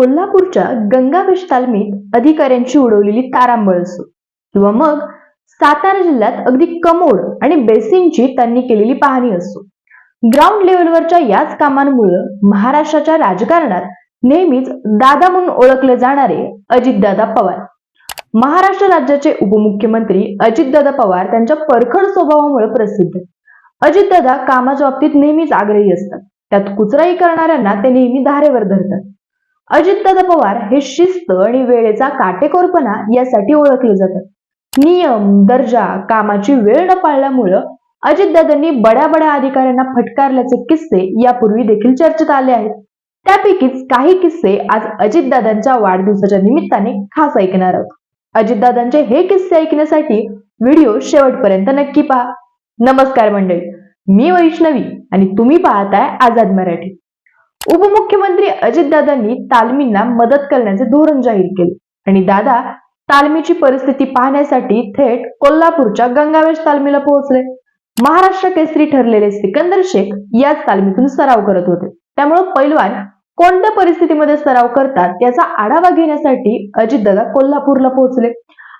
कोल्हापूरच्या गंगावेश तालमीत अधिकाऱ्यांची उडवलेली तारांबळ असो किंवा मग सातारा जिल्ह्यात अगदी कमोड आणि बेसिनची त्यांनी केलेली पाहणी असो. ग्राउंड लेवलवरच्या याच कामांमुळे महाराष्ट्राच्या राजकारणात नेहमीच दादा म्हणून ओळखले जाणारे अजितदादा पवार. महाराष्ट्र राज्याचे उपमुख्यमंत्री अजितदादा पवार त्यांच्या परखड स्वभावामुळे प्रसिद्ध. अजितदादा कामाच्या बाबतीत नेहमीच आग्रही असतात. त्यात कुचराई करणाऱ्यांना ते नेहमी धारेवर धरतात. अजितदादा पवार हे शिस्त आणि वेळेचा काटेकोरपणा यासाठी ओळखले जातात. नियम दर्जा कामाची वेळ न पाळल्यामुळं अजितदादांनी बड्या बड्या अधिकाऱ्यांना फटकारल्याचे किस्से यापूर्वी देखील चर्चेत आले आहेत. त्यापैकीच काही किस्से आज अजितदादांच्या वाढदिवसाच्या निमित्ताने खास ऐकणार आहोत. अजितदादांचे हे किस्से ऐकण्यासाठी व्हिडिओ शेवटपर्यंत नक्की पहा. नमस्कार मंडळी मी वैष्णवी आणि तुम्ही पाहताय आझाद मराठी. उपमुख्यमंत्री अजितदादांनी तालमींना मदत करण्याचे धोरण जाहीर केले. आणि दादा तालमीची परिस्थिती पाहण्यासाठी थेट कोल्हापूरच्या गंगावेश तालमीला पोहोचले. महाराष्ट्र केसरी ठरलेले सिकंदर शेख याच तालमीतून सराव करत होते. त्यामुळे पैलवान कोणत्या परिस्थितीमध्ये सराव करतात याचा आढावा घेण्यासाठी अजितदादा कोल्हापूरला पोहोचले.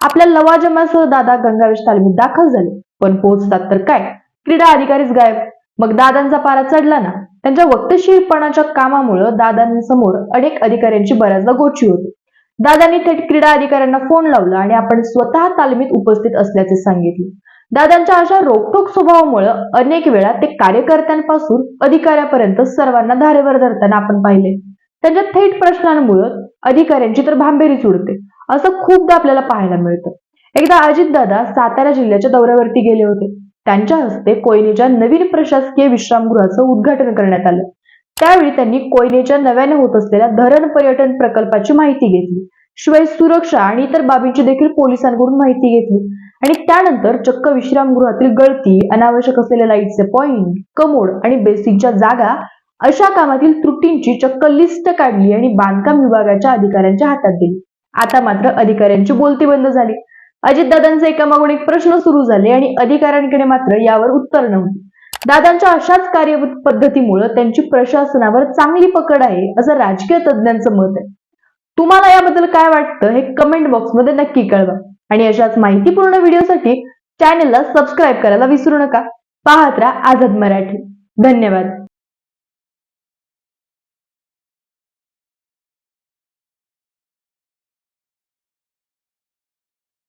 आपल्या लवाजमासह दादा गंगावेश तालमीत दाखल झाले. पण पोहोचतात तर काय? क्रीडा अधिकारीच गायब. मग दादांचा पारा चढला ना? त्यांच्या वक्तशीरपणाच्या कामामुळे दादांसमोर अनेक अधिकाऱ्यांची बऱ्याचदा गोची होती. दादांनी थेट क्रीडा अधिकाऱ्यांना फोन लावला आणि आपण स्वतः तालमीत उपस्थित असल्याचे सांगितले. दादांच्या अशा रोखोक स्वभावामुळे अनेक वेळा ते कार्यकर्त्यांपासून अधिकाऱ्यापर्यंत सर्वांना धारेवर धरताना आपण पाहिले. त्यांच्या थेट प्रश्नांमुळे अधिकाऱ्यांची तर भांबेरीच उडते असं खूपदा आपल्याला पाहायला मिळतं. एकदा अजितदादा सातारा जिल्ह्याच्या दौऱ्यावरती गेले होते. त्यांच्या हस्ते कोयनेच्या नवीन प्रशासकीय विश्रामगृहाचं उद्घाटन करण्यात आलं. त्यावेळी त्यांनी कोयनेच्या नव्याने होत असलेल्या धरण पर्यटन प्रकल्पाची माहिती घेतली. शिवाय सुरक्षा आणि इतर बाबींची देखील पोलिसांकडून माहिती घेतली. आणि त्यानंतर चक्क विश्रामगृहातील गळती अनावश्यक असलेले लाईटचे पॉइंट कमोड आणि बेसिकच्या जागा अशा कामातील त्रुटींची चक्क लिस्ट काढली आणि बांधकाम विभागाच्या अधिकाऱ्यांच्या हातात दिली. आता मात्र अधिकाऱ्यांची बोलती बंद झाली. अजितदादांचे एकामागून एक प्रश्न सुरू झाले आणि अधिकाऱ्यांकडे मात्र यावर उत्तर नव्हते. दादांच्या अशाच कार्य पद्धतीमुळे त्यांची प्रशासनावर चांगली पकड आहे असं राजकीय तज्ज्ञांचं मत आहे. तुम्हाला याबद्दल काय वाटतं हे कमेंट बॉक्समध्ये नक्की कळवा. आणि अशाच माहितीपूर्ण व्हिडिओसाठी चॅनेलला सबस्क्राईब करायला विसरू नका. पाहत राहा आझाद मराठी. धन्यवाद.